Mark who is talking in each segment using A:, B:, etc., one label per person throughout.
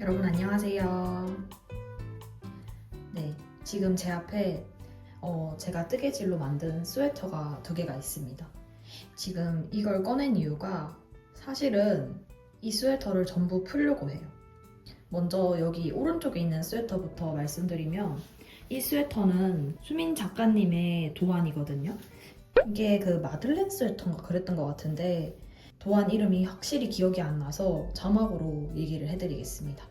A: 여러분 안녕하세요. 네, 지금 제 앞에 어, 제가 뜨개질로 만든 스웨터가 두 개가 있습니다. 지금 이걸 꺼낸 이유가 사실은 이 스웨터를 전부 풀려고 해요. 먼저 여기 오른쪽에 있는 스웨터부터 말씀드리면 이 스웨터는 수민 작가님의 도안이거든요. 이게 그 마들렌 스웨터인가 그랬던 것 같은데 도안 이름이 확실히 기억이 안 나서 자막으로 얘기를 해드리겠습니다.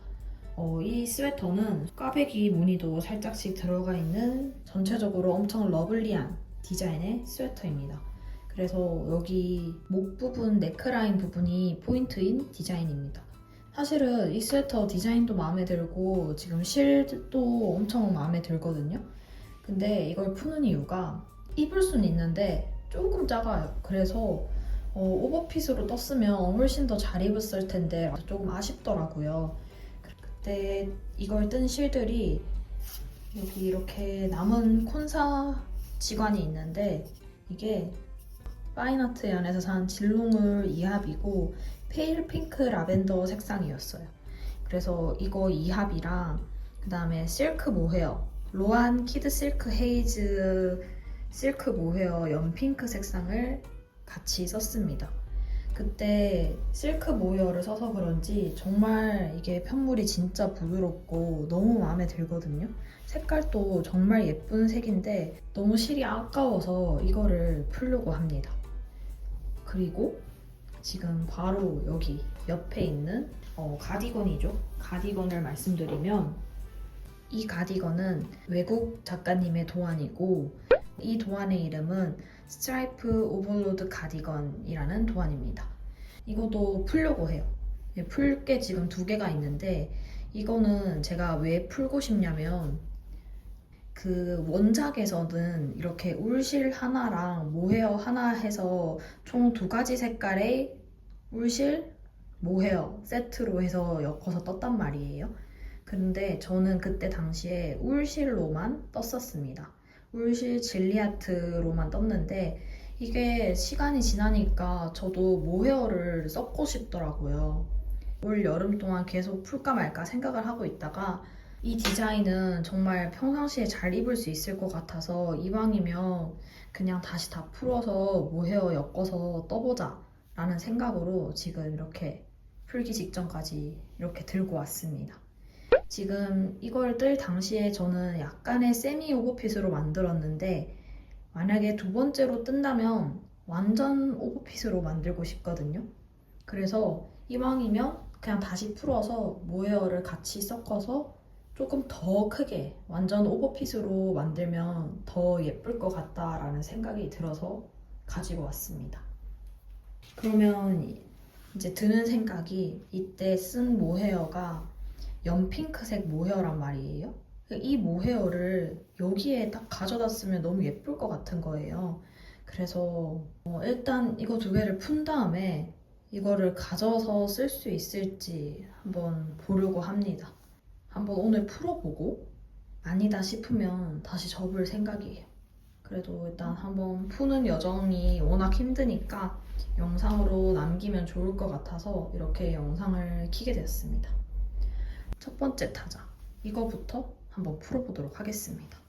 A: 어, 이 스웨터는 꽈배기 무늬도 살짝씩 들어가 있는 전체적으로 엄청 러블리한 디자인의 스웨터입니다. 그래서 여기 목 부분, 네크라인 부분이 포인트인 디자인입니다. 사실은 이 스웨터 디자인도 마음에 들고 지금 실도 엄청 마음에 들거든요. 근데 이걸 푸는 이유가 입을 수는 있는데 조금 작아요. 그래서 어, 오버핏으로 떴으면 훨씬 더 잘 입었을 텐데 조금 아쉽더라고요. 그때 이걸 뜬 실들이 여기 이렇게 남은 콘사 지관이 있는데 이게 파인아트 안에서 산 질롱을 이합이고 페일 핑크 라벤더 색상이었어요. 그래서 이거 2합이랑 그 다음에 실크 모헤어 로한 키드 실크 헤이즈 실크 모헤어 연핑크 색상을 같이 썼습니다. 그때 실크 모헤어를 써서 그런지 정말 이게 편물이 진짜 부드럽고 너무 마음에 들거든요. 색깔도 정말 예쁜 색인데 너무 실이 아까워서 이거를 풀려고 합니다. 그리고 지금 바로 여기 옆에 있는 어, 가디건이죠. 가디건을 말씀드리면 이 가디건은 외국 작가님의 도안이고 이 도안의 이름은 스트라이프 오버로드 가디건이라는 도안입니다. 이것도 풀려고 해요. 예, 풀게 지금 두 개가 있는데 이거는 제가 왜 풀고 싶냐면 그 원작에서는 이렇게 울실 하나랑 모헤어 하나 해서 총 두 가지 색깔의 울실, 모헤어 세트로 해서 엮어서 떴단 말이에요. 근데 저는 그때 당시에 울실로만 떴었습니다. 울실 질리아트로만 떴는데 이게 시간이 지나니까 저도 모헤어를 썼고 싶더라고요. 올 여름 동안 계속 풀까 말까 생각을 하고 있다가 이 디자인은 정말 평상시에 잘 입을 수 있을 것 같아서 이왕이면 그냥 다시 다 풀어서 모헤어 엮어서 떠보자 라는 생각으로 지금 이렇게 풀기 직전까지 이렇게 들고 왔습니다. 지금 이걸 뜰 당시에 저는 약간의 세미 오버핏으로 만들었는데 만약에 두 번째로 뜬다면 완전 오버핏으로 만들고 싶거든요. 그래서 이왕이면 그냥 다시 풀어서 모헤어를 같이 섞어서 조금 더 크게 완전 오버핏으로 만들면 더 예쁠 것 같다라는 생각이 들어서 가지고 왔습니다. 그러면 이제 드는 생각이 이때 쓴 모헤어가 연핑크색 모헤어란 말이에요. 이 모헤어를 여기에 딱 가져다 쓰면 너무 예쁠 것 같은 거예요. 그래서 어, 일단 이거 두 개를 푼 다음에 이거를 가져서 쓸 수 있을지 한번 보려고 합니다. 한번 오늘 풀어보고 아니다 싶으면 다시 접을 생각이에요. 그래도 일단 한번 푸는 여정이 워낙 힘드니까 영상으로 남기면 좋을 것 같아서 이렇게 영상을 키게 되었습니다. 첫 번째 타자. 이거부터 한번 풀어보도록 하겠습니다.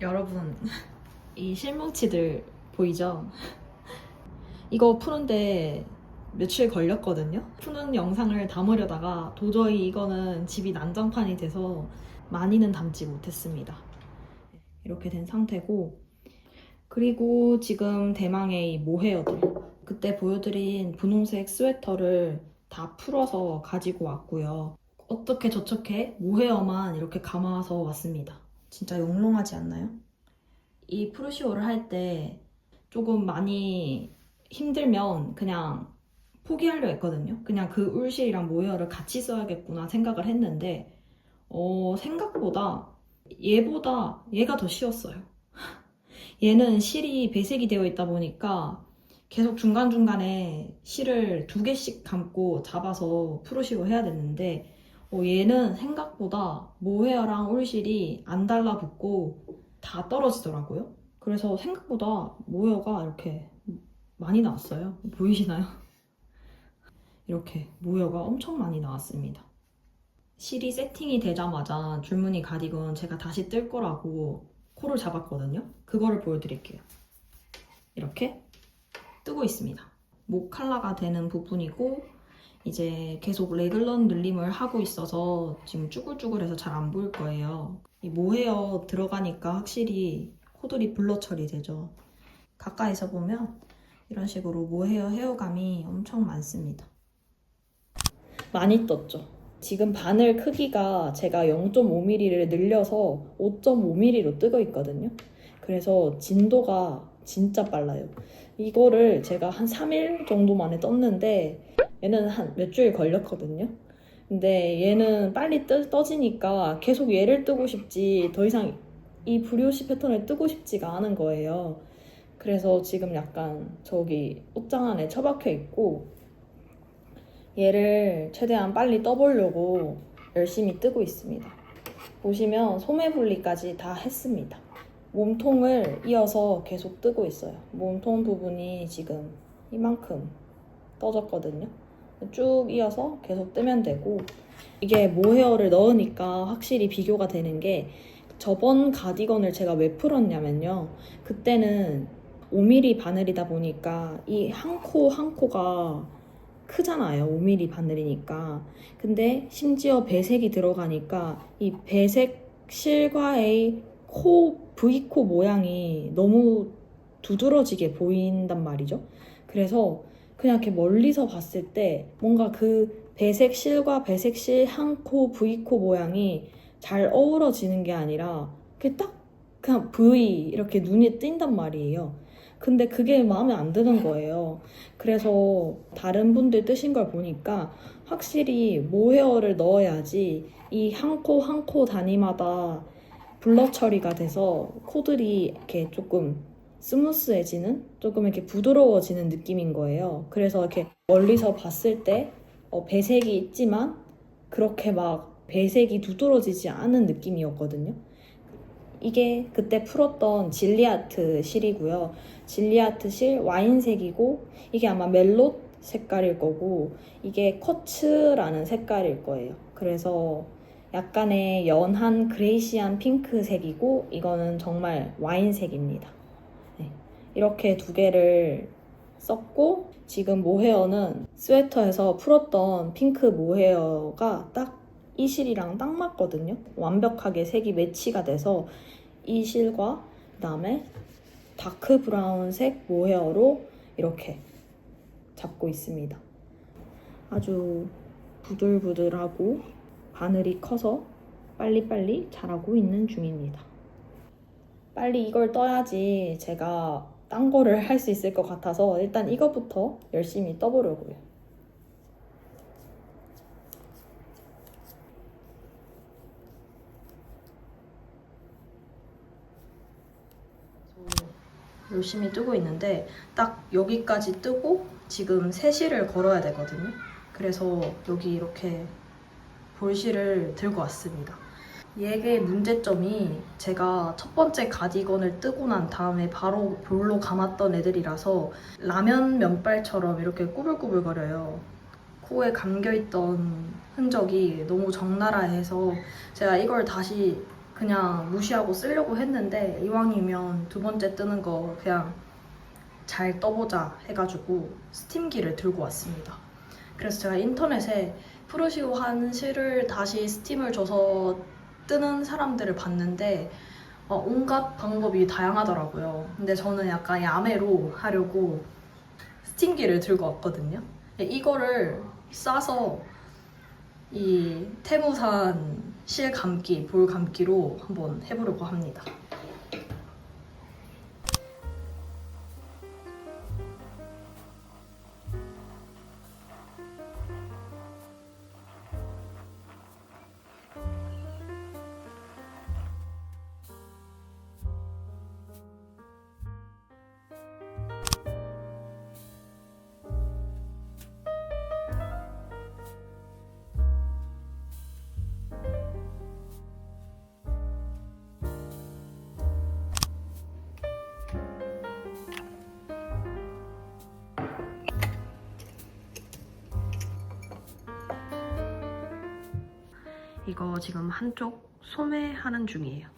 A: 여러분, 이 실뭉치들 보이죠? 이거 푸는데 며칠 걸렸거든요? 푸는 영상을 담으려다가 도저히 이거는 집이 난장판이 돼서 많이는 담지 못했습니다. 이렇게 된 상태고, 그리고 지금 대망의 이 모헤어들. 그때 보여드린 분홍색 스웨터를 다 풀어서 가지고 왔고요. 어떻게 저렇게 모헤어만 이렇게 감아서 왔습니다. 진짜 영롱하지 않나요? 이 프루시오를 할 때 조금 많이 힘들면 그냥 포기하려 했거든요. 그냥 그 울실이랑 모헤어를 같이 써야겠구나 생각을 했는데 어, 생각보다 얘보다 얘가 더 쉬웠어요. 얘는 실이 배색이 되어 있다 보니까 계속 중간중간에 실을 두 개씩 감고 잡아서 프루시오 해야 되는데 어, 얘는 생각보다 모헤어랑 울실이 안 달라붙고 다 떨어지더라고요. 그래서 생각보다 모헤어가 이렇게 많이 나왔어요. 보이시나요? 이렇게 모헤어가 엄청 많이 나왔습니다. 실이 세팅이 되자마자 줄무늬 가디건 제가 다시 뜰 거라고 코를 잡았거든요. 그거를 보여드릴게요. 이렇게 뜨고 있습니다. 목 칼라가 되는 부분이고 이제 계속 레글런 늘림을 하고 있어서 지금 쭈글쭈글해서 잘 안 보일 거예요. 이 모헤어 들어가니까 확실히 코들이 블러 처리되죠. 가까이서 보면 이런 식으로 모헤어 헤어감이 엄청 많습니다. 많이 떴죠. 지금 바늘 크기가 제가 0.5mm를 늘려서 5.5mm로 뜨고 있거든요. 그래서 진도가 진짜 빨라요. 이거를 제가 한 3일 정도 만에 떴는데 얘는 한 몇 주일 걸렸거든요. 근데 얘는 빨리 떠, 떠지니까 계속 얘를 뜨고 싶지 더 이상 이 브리오시 패턴을 뜨고 싶지가 않은 거예요. 그래서 지금 약간 저기 옷장 안에 처박혀 있고 얘를 최대한 빨리 떠보려고 열심히 뜨고 있습니다. 보시면 소매 분리까지 다 했습니다. 몸통을 이어서 계속 뜨고 있어요. 몸통 부분이 지금 이만큼 떠졌거든요. 쭉 이어서 계속 뜨면 되고 이게 모헤어를 넣으니까 확실히 비교가 되는 게 저번 가디건을 제가 왜 풀었냐면요. 그때는 5mm 바늘이다 보니까 이 한 코 한 코가 크잖아요. 5mm 바늘이니까. 근데 심지어 배색이 들어가니까 이 배색 실과의 코, V코 모양이 너무 두드러지게 보인단 말이죠. 그래서 그냥 이렇게 멀리서 봤을 때 뭔가 그 배색 실과 배색 실 한 코, V코 모양이 잘 어우러지는 게 아니라 그게 딱 그냥 V 이렇게 눈이 띈단 말이에요. 근데 그게 마음에 안 드는 거예요. 그래서 다른 분들 뜨신 걸 보니까 확실히 모헤어를 넣어야지 이 한 코 한 코 단위마다 블러 처리가 돼서 코들이 이렇게 조금 스무스해지는 조금 이렇게 부드러워지는 느낌인 거예요. 그래서 이렇게 멀리서 봤을 때 어, 배색이 있지만 그렇게 막 배색이 두드러지지 않은 느낌이었거든요. 이게 그때 풀었던 질리아트 실이고요. 질리아트 실 와인색이고 이게 아마 멜롯 색깔일 거고 이게 커츠라는 색깔일 거예요. 그래서 약간의 연한 그레이시한 핑크색이고 이거는 정말 와인색입니다. 네. 이렇게 두 개를 썼고 지금 모헤어는 스웨터에서 풀었던 핑크 모헤어가 딱 이 실이랑 딱 맞거든요. 완벽하게 색이 매치가 돼서 이 실과 그다음에 다크 브라운색 모헤어로 이렇게 잡고 있습니다. 아주 부들부들하고 바늘이 커서 빨리빨리 자라고 있는 중입니다. 빨리 이걸 떠야지 제가 딴 거를 할 수 있을 것 같아서 일단 이거부터 열심히 떠보려고요. 열심히 뜨고 있는데 딱 여기까지 뜨고 지금 3시를 걸어야 되거든요. 그래서 여기 이렇게 볼실을 들고 왔습니다. 얘의 문제점이 제가 첫 번째 가디건을 뜨고 난 다음에 바로 볼로 감았던 애들이라서 라면 면발처럼 이렇게 꾸불꾸불거려요. 코에 감겨있던 흔적이 너무 적나라해서 제가 이걸 다시 그냥 무시하고 쓰려고 했는데 이왕이면 두 번째 뜨는 거 그냥 잘 떠보자 해가지고 스팀기를 들고 왔습니다. 그래서 제가 인터넷에 프루시오 한 실을 다시 스팀을 줘서 뜨는 사람들을 봤는데 어, 온갖 방법이 다양하더라고요. 근데 저는 약간 야매로 하려고 스팀기를 들고 왔거든요. 이거를 싸서
B: 이 태무산 실 감기, 볼 감기로 한번 해보려고 합니다. 이거 지금 한쪽 소매하는 중이에요.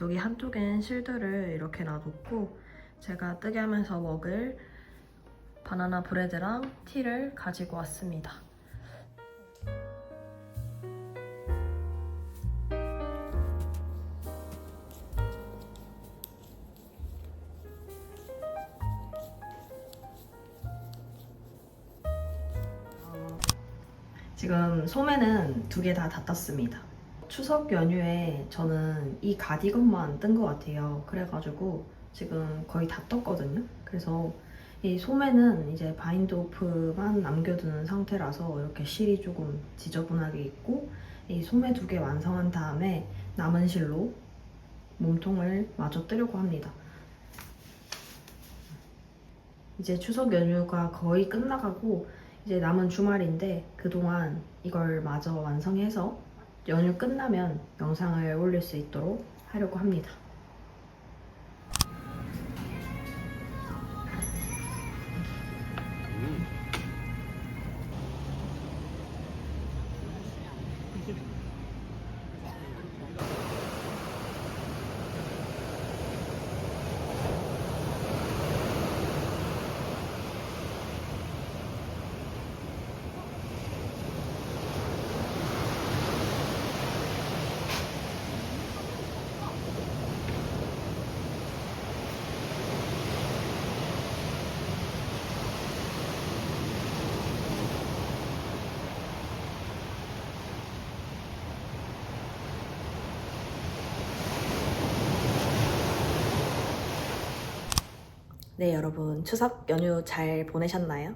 B: 여기 한쪽엔 실들을 이렇게 놔뒀고 제가 뜨게 하면서 먹을 바나나 브레드랑 티를 가지고 왔습니다. 소매는 두 개다 닫았습니다. 추석 연휴에 저는 이 가디건만 뜬 것 같아요. 그래가지고 지금 거의 다 떴거든요. 그래서 이 소매는 이제 바인드 오프만 남겨두는 상태라서 이렇게 실이 조금 지저분하게 있고 이 소매 두 개 완성한 다음에 남은 실로 몸통을 마저 뜨려고 합니다. 이제 추석 연휴가 거의 끝나가고 이제 남은 주말인데 그동안 이걸 마저 완성해서 연휴 끝나면 영상을 올릴 수 있도록 하려고 합니다. 네, 여러분 추석 연휴 잘 보내셨나요?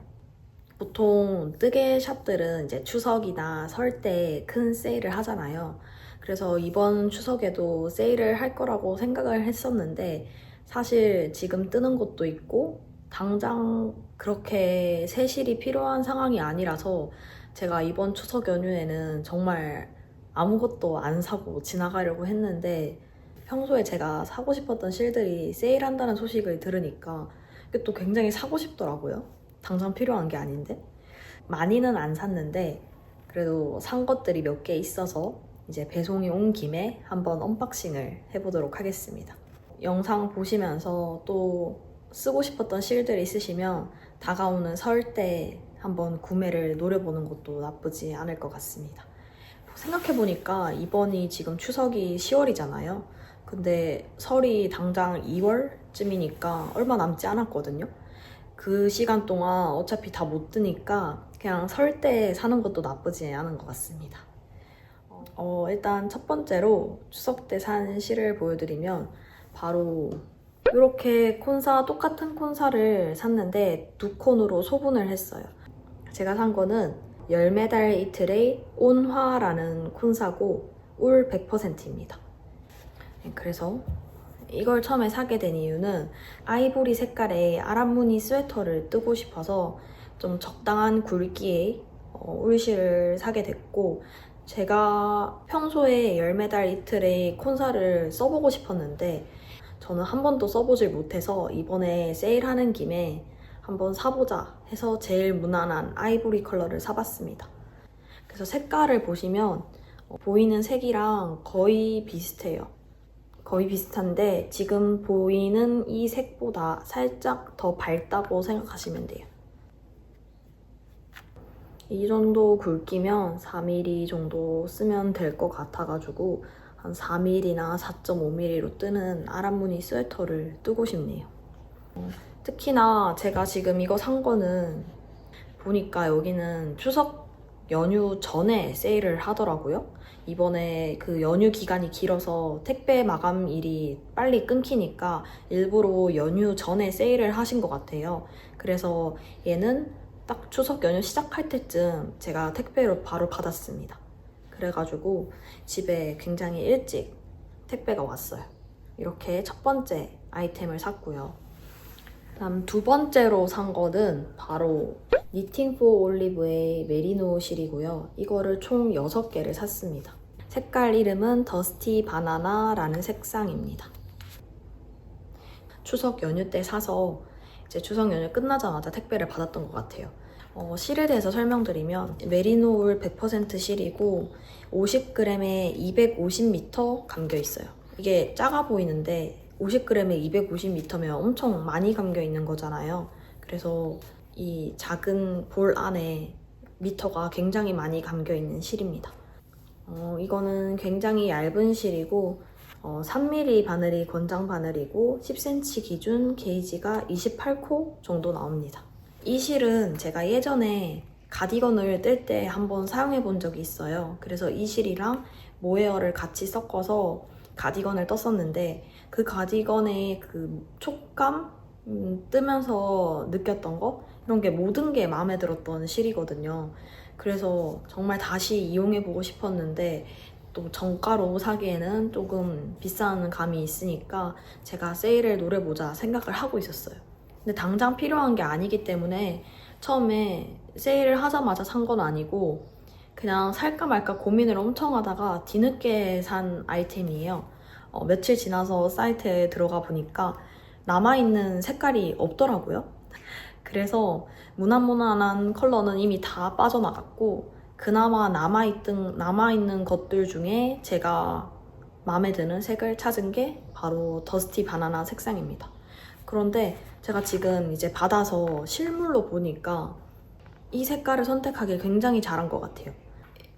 B: 보통 뜨개 샵들은 이제 추석이나 설 때 큰 세일을 하잖아요. 그래서 이번 추석에도 세일을 할 거라고 생각을 했었는데 사실 지금 뜨는 곳도 있고 당장 그렇게 세실이 필요한 상황이 아니라서 제가 이번 추석 연휴에는 정말 아무것도 안 사고 지나가려고 했는데 평소에 제가 사고 싶었던 실들이 세일한다는 소식을 들으니까 이게 또 굉장히 사고 싶더라고요. 당장 필요한 게 아닌데. 많이는 안 샀는데 그래도 산 것들이 몇 개 있어서 이제 배송이 온 김에 한번 언박싱을 해보도록 하겠습니다. 영상 보시면서 또 쓰고 싶었던 실들 있으시면 다가오는 설 때 한번 구매를 노려보는 것도 나쁘지 않을 것 같습니다. 생각해보니까 이번이 지금 추석이 10월이잖아요. 근데 설이 당장 2월쯤이니까 얼마 남지 않았거든요. 그 시간 동안 어차피 다못 뜨니까 그냥 설 때 사는 것도 나쁘지 않은 것 같습니다. 어, 일단 첫 번째로 추석 때 산 실을 보여드리면 바로 이렇게 콘사 똑같은 콘사를 샀는데 두 콘으로 소분을 했어요. 제가 산 거는 열매달 이틀의 온화라는 콘사고 울 100%입니다. 네, 그래서 이걸 처음에 사게 된 이유는 아이보리 색깔의 아랍무늬 스웨터를 뜨고 싶어서 좀 적당한 굵기의 어, 울실을 사게 됐고 제가 평소에 열매달 이틀의 콘사를 써보고 싶었는데 저는 한 번도 써보질 못해서 이번에 세일하는 김에 한번 사보자 해서 제일 무난한 아이보리 컬러를 사봤습니다. 그래서 색깔을 보시면 어, 보이는 색이랑 거의 비슷해요. 거의 비슷한데 지금 보이는 이 색보다 살짝 더 밝다고 생각하시면 돼요. 이 정도 굵기면 4mm 정도 쓰면 될 것 같아가지고 한 4mm나 4.5mm로 뜨는 아랍무늬 스웨터를 뜨고 싶네요. 어, 특히나 제가 지금 이거 산 거는 보니까 여기는 추석 연휴 전에 세일을 하더라고요. 이번에 그 연휴 기간이 길어서 택배 마감 일이 빨리 끊기니까 일부러 연휴 전에 세일을 하신 것 같아요. 그래서 얘는 딱 추석 연휴 시작할 때쯤 제가 택배로 바로 받았습니다. 그래가지고 집에 굉장히 일찍 택배가 왔어요. 이렇게 첫 번째 아이템을 샀고요. 다음 두 번째로 산 거는 바로 니팅 포 올리브의 메리노 실이고요. 이거를 총 6개를 샀습니다. 색깔 이름은 더스티 바나나라는 색상입니다. 추석 연휴 때 사서 이제 추석 연휴 끝나자마자 택배를 받았던 것 같아요. 어, 실에 대해서 설명드리면 메리노울 100% 실이고 50g에 250m 감겨 있어요. 이게 작아 보이는데 50g에 250m면 엄청 많이 감겨 있는 거잖아요. 그래서 이 작은 볼 안에 미터가 굉장히 많이 감겨 있는 실입니다. 어, 이거는 굉장히 얇은 실이고 어, 3mm 바늘이 권장 바늘이고 10cm 기준 게이지가 28코 정도 나옵니다. 이 실은 제가 예전에 가디건을 뜰 때 한번 사용해 본 적이 있어요. 그래서 이 실이랑 모헤어를 같이 섞어서 가디건을 떴었는데 그 가디건의 그 촉감 음, 뜨면서 느꼈던 거 이런 게 모든 게 마음에 들었던 실이거든요. 그래서 정말 다시 이용해 보고 싶었는데 또 정가로 사기에는 조금 비싼 감이 있으니까 제가 세일을 노려보자 생각을 하고 있었어요. 근데 당장 필요한 게 아니기 때문에 처음에 세일을 하자마자 산 건 아니고 그냥 살까 말까 고민을 엄청 하다가 뒤늦게 산 아이템이에요. 어, 며칠 지나서 사이트에 들어가 보니까 남아있는 색깔이 없더라고요. 그래서 무난무난한 컬러는 이미 다 빠져나갔고 그나마 남아있던, 남아있는 것들 중에 제가 마음에 드는 색을 찾은 게 바로 더스티 바나나 색상입니다. 그런데 제가 지금 이제 받아서 실물로 보니까 이 색깔을 선택하기 굉장히 잘한 것 같아요.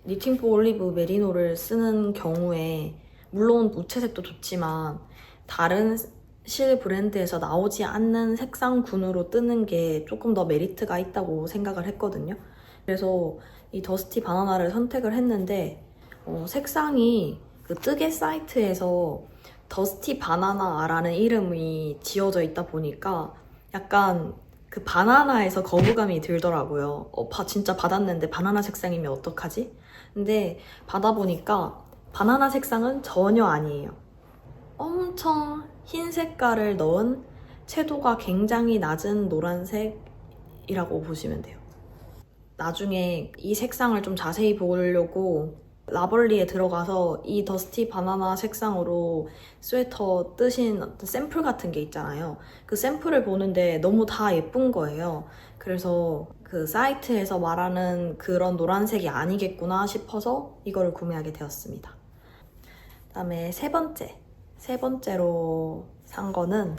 B: 니팅포 올리브 메리노를 쓰는 경우에 물론 무채색도 좋지만 다른 실 브랜드에서 나오지 않는 색상군으로 뜨는 게 조금 더 메리트가 있다고 생각을 했거든요. 그래서 이 더스티 바나나를 선택을 했는데 어, 색상이 그 뜨개 사이트에서 더스티 바나나라는 이름이 지어져 있다 보니까 약간 그 바나나에서 거부감이 들더라고요. 어, 바, 진짜 받았는데 바나나 색상이면 어떡하지? 근데 받아보니까 바나나 색상은 전혀 아니에요. 엄청 흰 색깔을 넣은 채도가 굉장히 낮은 노란색이라고 보시면 돼요. 나중에 이 색상을 좀 자세히 보려고 라벌리에 들어가서 이 더스티 바나나 색상으로 스웨터 뜨신 샘플 같은 게 있잖아요. 그 샘플을 보는데 너무 다 예쁜 거예요. 그래서 그 사이트에서 말하는 그런 노란색이 아니겠구나 싶어서 이거를 구매하게 되었습니다. 그다음에 세 번째, 세 번째로 산 거는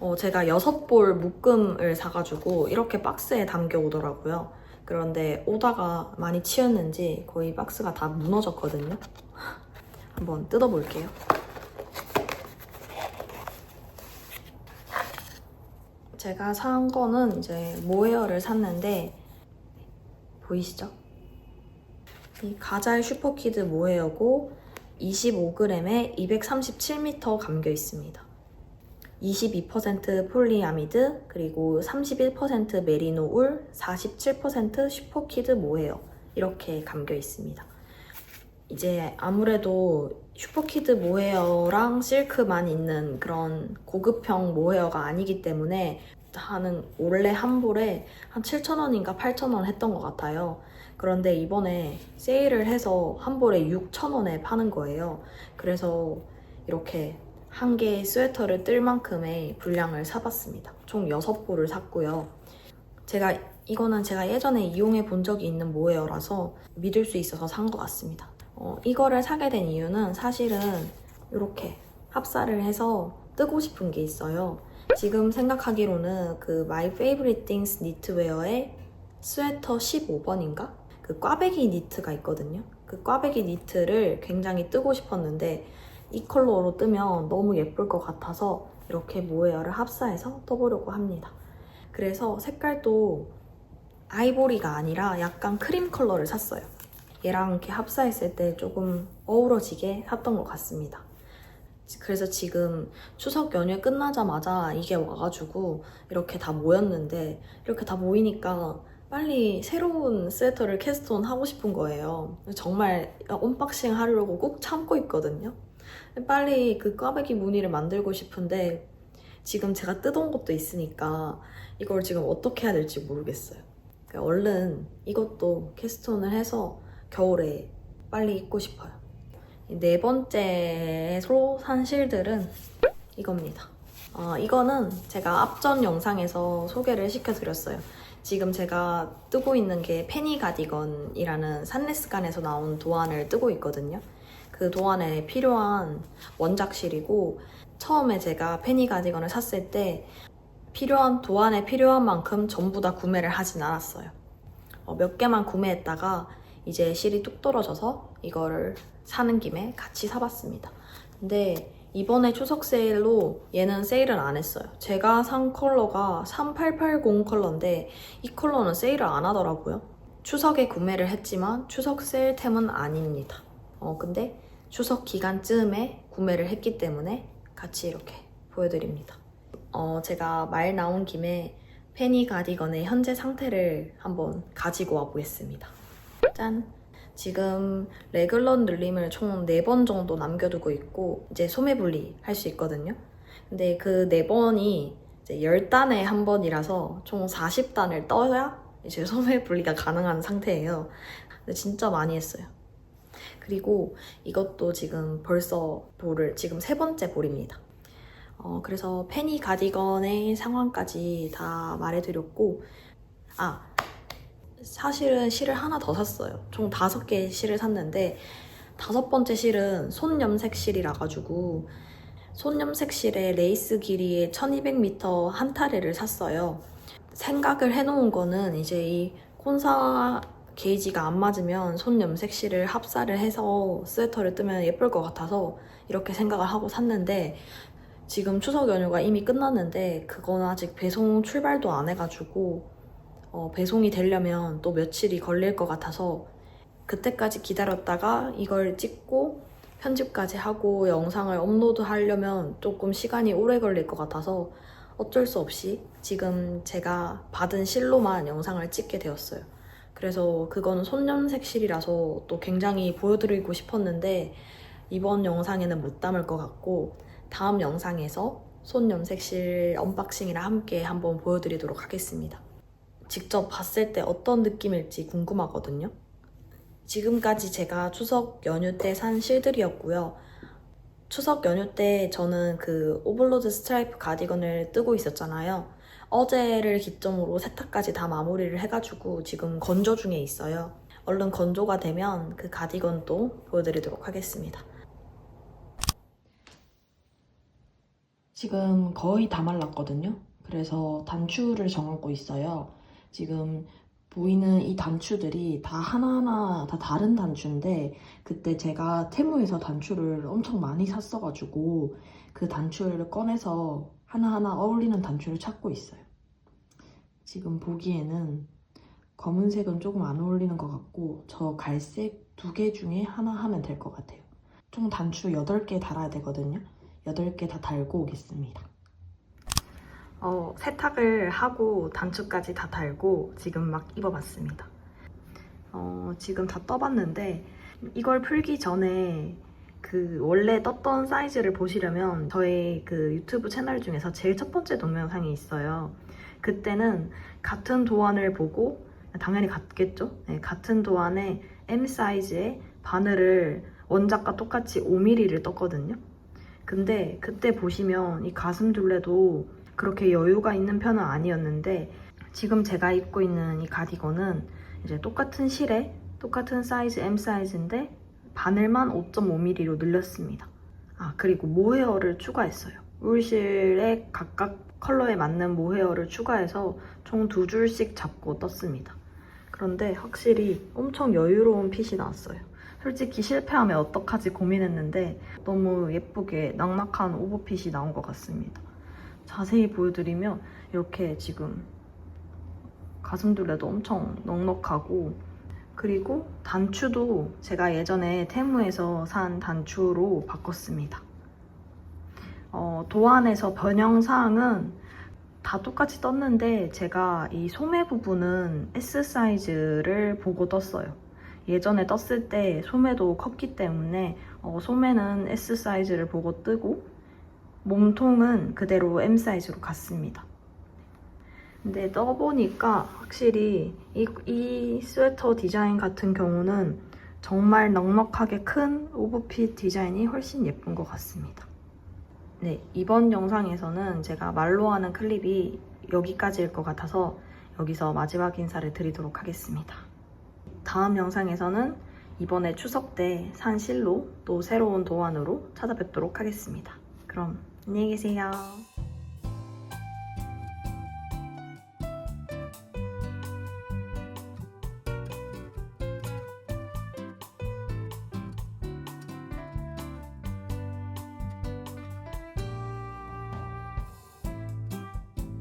B: 어, 제가 여섯 볼 묶음을 사가지고 이렇게 박스에 담겨 오더라고요. 그런데 오다가 많이 치였는지 거의 박스가 다 무너졌거든요. 한번 뜯어볼게요. 제가 산 거는 이제 모헤어를 샀는데 보이시죠? 이 가잘 슈퍼키드 모헤어고 25g에 237m 감겨 있습니다. 22% 폴리아미드, 그리고 31% 메리노 울, 47% 슈퍼키드 모헤어 이렇게 감겨 있습니다. 이제 아무래도 슈퍼키드 모헤어랑 실크만 있는 그런 고급형 모헤어가 아니기 때문에 하는 원래 한 볼에 한 7,000원인가 8,000원 했던 것 같아요. 그런데 이번에 세일을 해서 한 볼에 6,000원에 파는 거예요. 그래서 이렇게 한 개의 스웨터를 뜰 만큼의 분량을 사봤습니다. 총 6볼을 샀고요. 제가 이거는 제가 예전에 이용해 본 적이 있는 모헤어라서 믿을 수 있어서 산 것 같습니다. 어, 이거를 사게 된 이유는 사실은 이렇게 합사를 해서 뜨고 싶은 게 있어요. 지금 생각하기로는 그 My Favorite Things 니트웨어의 스웨터 15번인가? 그 꽈배기 니트가 있거든요. 그 꽈배기 니트를 굉장히 뜨고 싶었는데 이 컬러로 뜨면 너무 예쁠 것 같아서 이렇게 모헤어를 합사해서 떠보려고 합니다. 그래서 색깔도 아이보리가 아니라 약간 크림 컬러를 샀어요. 얘랑 이렇게 합사했을 때 조금 어우러지게 샀던 것 같습니다. 그래서 지금 추석 연휴 끝나자마자 이게 와가지고 이렇게 다 모였는데 이렇게 다 모이니까 빨리 새로운 스웨터를 캐스트온 하고 싶은 거예요. 정말 언박싱 하려고 꼭 참고 있거든요. 빨리 그 꽈배기 무늬를 만들고 싶은데 지금 제가 뜯어온 것도 있으니까 이걸 지금 어떻게 해야 될지 모르겠어요. 그러니까 얼른 이것도 캐스톤을 해서 겨울에 빨리 입고 싶어요. 이네 번째로 산 실들은 이겁니다. 어, 이거는 제가 앞전 영상에서 소개를 시켜드렸어요. 지금 제가 뜨고 있는 게 페니 가디건이라는 산레스간에서 나온 도안을 뜨고 있거든요. 그 도안에 필요한 원작실이고 처음에 제가 페니 가디건을 샀을 때 필요한 도안에 필요한 만큼 전부 다 구매를 하진 않았어요. 어, 몇 개만 구매했다가 이제 실이 뚝 떨어져서 이거를 사는 김에 같이 사봤습니다. 근데 이번에 추석 세일로 얘는 세일은 안 했어요. 제가 산 컬러가 3880 컬러인데 이 컬러는 세일을 안 하더라고요. 추석에 구매를 했지만 추석 세일템은 아닙니다. 어, 근데 추석 기간쯤에 구매를 했기 때문에 같이 이렇게 보여드립니다. 어, 제가 말 나온 김에 페니 가디건의 현재 상태를 한번 가지고 와 보겠습니다. 짠! 지금 레글런 늘림을 총 4번 정도 남겨두고 있고 이제 소매 분리 할 수 있거든요. 근데 그 4번이 이제 10단에 한 번이라서 총 40단을 떠야 이제 소매 분리가 가능한 상태예요. 근데 진짜 많이 했어요. 그리고 이것도 지금 벌써 볼을 지금 세 번째 볼입니다. 어, 그래서 페니 가디건의 상황까지 다 말해드렸고, 아, 사실은 실을 하나 더 샀어요. 총 다섯 개의 실을 샀는데, 다섯 번째 실은 손 염색 실이라 가지고, 손 염색 실의 레이스 길이의 1200m 한 타레를 샀어요. 생각을 해놓은 거는 이제 이 콘사 게이지가 안 맞으면 손 염색 실을 합사를 해서 스웨터를 뜨면 예쁠 것 같아서 이렇게 생각을 하고 샀는데, 지금 추석 연휴가 이미 끝났는데 그건 아직 배송 출발도 안 해가지고 어, 배송이 되려면 또 며칠이 걸릴 것 같아서 그때까지 기다렸다가 이걸 찍고 편집까지 하고 영상을 업로드 하려면 조금 시간이 오래 걸릴 것 같아서 어쩔 수 없이 지금 제가 받은 실로만 영상을 찍게 되었어요. 그래서 그건 손염색 실이라서 또 굉장히 보여드리고 싶었는데 이번 영상에는 못 담을 것 같고 다음 영상에서 손염색 실 언박싱이랑 함께 한번 보여드리도록 하겠습니다. 직접 봤을 때 어떤 느낌일지 궁금하거든요. 지금까지 제가 추석 연휴 때 산 실들이었고요. 추석 연휴 때 저는 그 오버로드 스트라이프 가디건을 뜨고 있었잖아요. 어제를 기점으로 세탁까지 다 마무리를 해가지고 지금 건조 중에 있어요. 얼른 건조가 되면 그 가디건도 보여드리도록 하겠습니다.
C: 지금 거의 다 말랐거든요. 그래서 단추를 정하고 있어요. 지금 보이는 이 단추들이 다 하나하나 다 다른 단추인데 그때 제가 테무에서 단추를 엄청 많이 샀어가지고 그 단추를 꺼내서 하나하나 어울리는 단추를 찾고 있어요. 지금 보기에는 검은색은 조금 안 어울리는 것 같고 저 갈색 두 개 중에 하나 하면 될 것 같아요. 총 단추 8개 달아야 되거든요. 8개 다 달고 오겠습니다.
B: 어, 세탁을 하고 단추까지 다 달고 지금 막 입어봤습니다. 어, 지금 다 떠봤는데 이걸 풀기 전에 그 원래 떴던 사이즈를 보시려면 저의 그 유튜브 채널 중에서 제일 첫 번째 동영상이 있어요. 그때는 같은 도안을 보고 당연히 같겠죠? 네, 같은 도안에 M 사이즈의 바늘을 원작과 똑같이 5mm를 떴거든요. 근데 그때 보시면 이 가슴 둘레도 그렇게 여유가 있는 편은 아니었는데 지금 제가 입고 있는 이 가디건은 이제 똑같은 실에 똑같은 사이즈 M 사이즈인데 바늘만 5.5mm로 늘렸습니다. 아 그리고 모헤어를 추가했어요. 울실에 각각 컬러에 맞는 모헤어를 추가해서 총 두 줄씩 잡고 떴습니다. 그런데 확실히 엄청 여유로운 핏이 나왔어요. 솔직히 실패하면 어떡하지 고민했는데 너무 예쁘게 낭막한 오버핏이 나온 것 같습니다. 자세히 보여드리면 이렇게 지금 가슴둘레도 엄청 넉넉하고 그리고 단추도 제가 예전에 테무에서 산 단추로 바꿨습니다. 어, 도안에서 변형 사항은 다 똑같이 떴는데 제가 이 소매 부분은 S 사이즈를 보고 떴어요. 예전에 떴을 때 소매도 컸기 때문에 어, 소매는 S 사이즈를 보고 뜨고 몸통은 그대로 M 사이즈로 갔습니다. 근데 떠보니까 확실히 이, 이 스웨터 디자인 같은 경우는 정말 넉넉하게 큰 오버핏 디자인이 훨씬 예쁜 것 같습니다. 네, 이번 영상에서는 제가 말로 하는 클립이 여기까지일 것 같아서 여기서 마지막 인사를 드리도록 하겠습니다. 다음 영상에서는 이번에 추석 때 산 실로 또 새로운 도안으로 찾아뵙도록 하겠습니다. 그럼 안녕히 계세요.